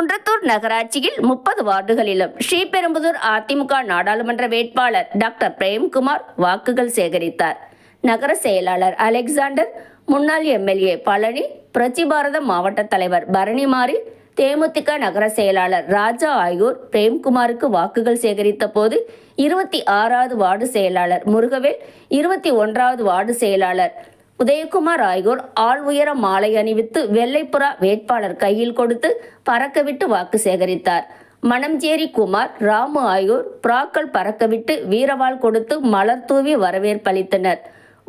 குன்றத்தூர் நகராட்சியில் முப்பது வார்டுகளிலும் ஸ்ரீபெரும்புதூர் அதிமுக நாடாளுமன்ற வேட்பாளர் டாக்டர் பிரேம்குமார் வாக்குகள் சேகரித்தார். நகர செயலாளர் அலெக்சாண்டர் முன்னாள் எம்எல்ஏ பழனி பிரச்சிபாரத மாவட்ட தலைவர் பரணிமாரி தேமுதிக நகர செயலாளர் ராஜா ஆகியோர் பிரேம்குமாருக்கு வாக்குகள் சேகரித்த போது இருபத்தி ஆறாவது வார்டு செயலாளர் முருகவேல் இருபத்தி ஒன்றாவது வார்டு செயலாளர் உதயகுமார் ஆகியோர் ஆள் உயர மாலை அணிவித்து வெள்ளைப்புறா வேட்பாளர் கையில் கொடுத்து பறக்கவிட்டு வாக்கு சேகரித்தார். மணஞ்சேரி குமார் ராமு ஆகியோர் புறாக்கள் பறக்கவிட்டு வீரவாள் கொடுத்து மலர் தூவி வரவேற்பளித்தனர்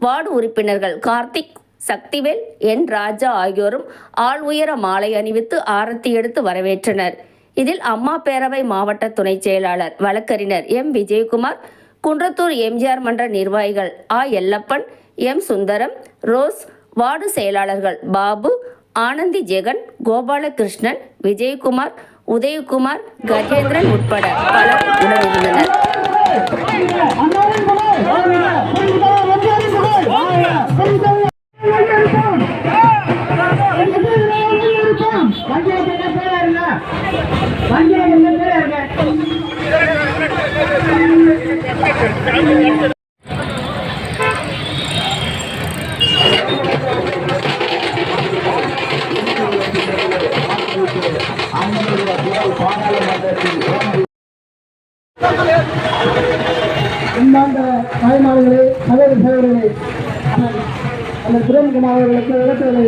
வார்டு உறுப்பினர்கள் கார்த்திக் சக்திவேல் என் ராஜா ஆகியோரும் ஆள் உயர மாலை அணிவித்து ஆரத்தி எடுத்து வரவேற்றனர். இதில் அம்மா பேரவை மாவட்ட துணை செயலாளர் வழக்கறிஞர் எம். விஜயகுமார் குன்றத்தூர் எம்ஜிஆர் மன்ற நிர்வாகிகள் ஆ. Ellappan M. Sundaram rose ward செயலாளர்கள் பாபு ஆனந்தி ஜெகன் கோபாலகிருஷ்ணன் விஜயகுமார் உதயகுமார் கஜேந்திரன் உட்பட பலர் உடனிருந்தனர். அன்பார்ந்த தாய்மார்களே சகோதர சகோதரர்களே அந்த பிரேம்குமார் அவர்களுக்கு இழப்புகளை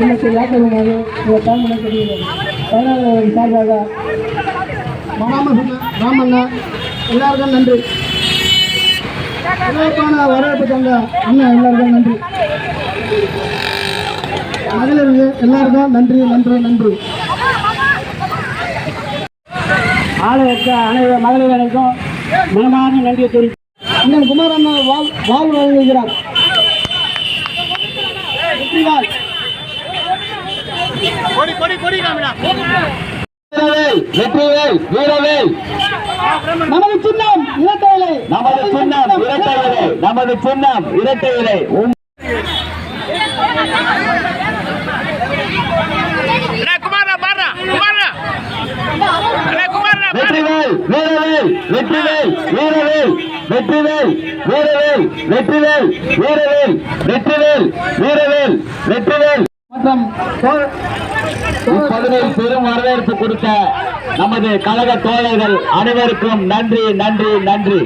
இன்னைக்கு வாக்களிமாக இந்த தாமரை தெரிகிறது பயனாளர்களின் சார்பாக ராமண்ணா எல்லாருக்கும் நன்றி. சிறப்பான வரவேற்பு தந்த அண்ணன் எல்லாருக்கும் நன்றி. மகளிருக்கு எல்லாருக்கும் நன்றி நன்றி நன்றி. ஆலயத்த அனைவரு மகளிர்களுக்கும் மனமான நன்றியை தெரிவித்து அண்ணன் குமார் அண்ணா வாழ். வாழ்வு வழங்குகிறார் வெற்றிவாள். காமிடா. வெற்றிவேல் வீரவேல். நமது சின்னம் இலக்கையிலே நமது சின்னம் இரட்டை இலை நமது சின்னம் இரட்டை இலை வெற்றிவேல் வீரவேல் வெற்றிவேல் வீரவேல் வெற்றிவேல் வீரவேல் வெற்றிவேல் வீரவேல் வெற்றிவேல் வீரவேல் வெற்றிவேல். மற்றும் இப்பகுதியில் பெரும் வரவேற்பு கொடுத்த நமது கழக தோழர்கள் அனைவருக்கும் நன்றி நன்றி நன்றி.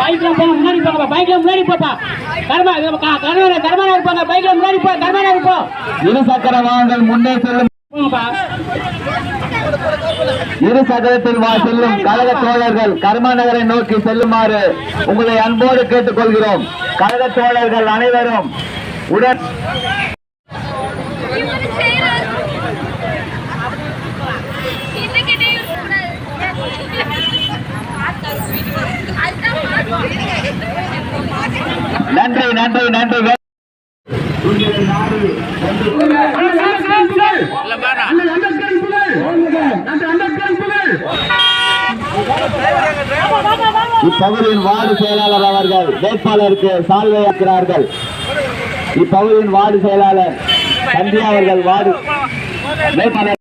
பைக்ல போங்க முன்னாடி போங்க பைக்ல முன்னாடி போப்பா. கர்மா கர்மனா கர்மனா இருப்பாங்க பைக்ல முன்னாடி போ இருப்போம் இரு சக்கர வாகனங்கள் முன்னே செல்லும். இரு சக்கரத்தில் வா செல்லும். கழக தோழர்கள் கர்மா நகரை நோக்கி செல்லுமாறு உங்களை அன்போடு கேட்டுக்கொள்கிறோம். கழக தோழர்கள் அனைவரும் உடன் நன்றி நன்றி நன்றி. இப்பகுதியின் வார்டு செயலாளர் அவர்கள் வேட்பாளருக்கு சால்வை இருக்கிறார்கள் இப்பகுதியின் வார்டு செயலாளர் சந்தியா அவர்கள் வார்டு வேட்பாளர்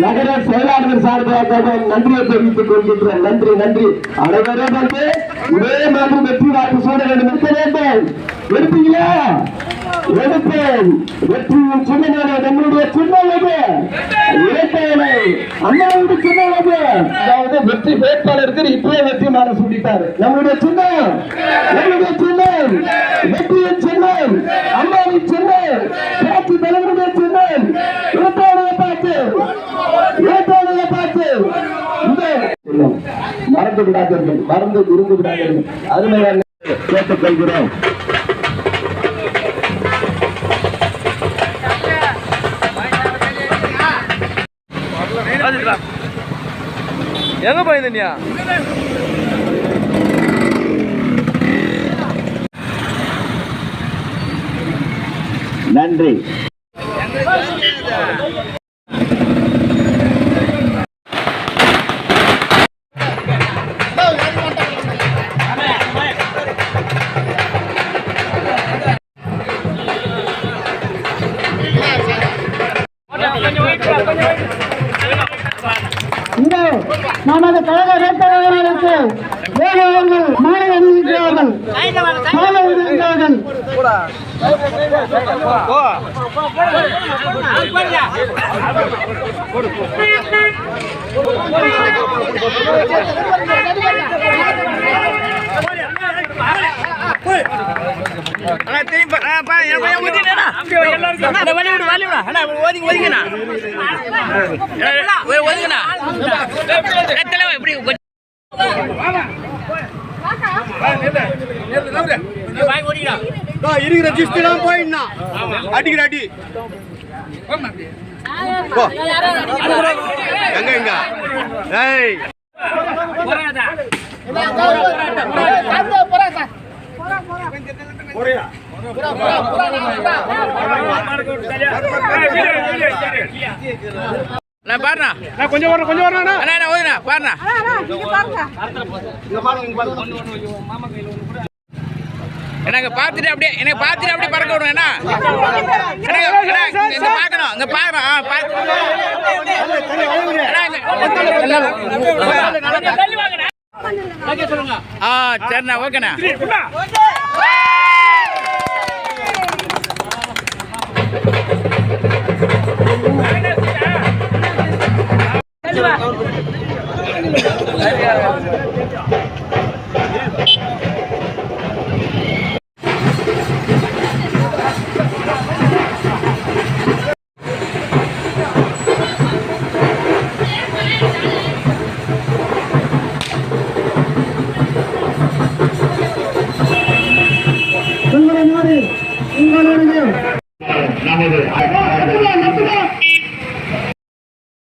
நகர செயலாளர் சார்பாக நன்றியை தெரிவித்துக் கொள்கின்றேன் நன்றி நன்றி. அனைவரும் வந்து ஒரே மாதிரி வெற்றி வாக்கு சூட வேண்டும் இருக்க வேண்டும். எடுப்பீங்களா? எடுப்பேன். வெற்றியின் சின்னமான நம்முடைய சின்னது இரட்டையனை அண்ணாவுடைய சின்னது அதாவது வெற்றி வேட்பாளருக்கு இப்பவே வெற்றி மாற சூடிட்டாரு நம்முடைய சின்னம் நம்முடைய சின்னம் வெற்றியின் சின்னம் அம்மாவின் சின்னம் பேச்சு தலைவருடைய சின்னம் இரட்டையனையை பார்த்து இரட்டையனையை பார்த்து இந்த சின்னம் மறந்து விடாதீர்கள் மறந்து விருந்து விடாதீர்கள். அருமையான கேட்டுக்கொள்கிறோம். எங்க போயிருந்தீங்க நன்றி. நமது கழக வேட்பாளர்களுக்கு வேலையாளர்கள் மாலை அணிவிக்கிறார்கள். மாலை அணிவிக்கிறார்கள். போடு ஓடிக்கிறா. இருக்கிற அடிக்கிற அடி எங்க எங்க பாருண்ணா கொஞ்சம் வரணும் கொஞ்சம் வரணும் அண்ணா அண்ணா ஓதுண்ணா பாருண்ணா எனக்கு பார்த்துட்டு அப்படியே எனக்கு பார்த்துட்டு அப்படியே பறக்க விடுங்க என்ன? இங்க பார்க்கணும் இங்க பார்க்கணும். ஆ பார்த்து ஆ சரிண்ணா ஓகேண்ணா. உங்களை நாடு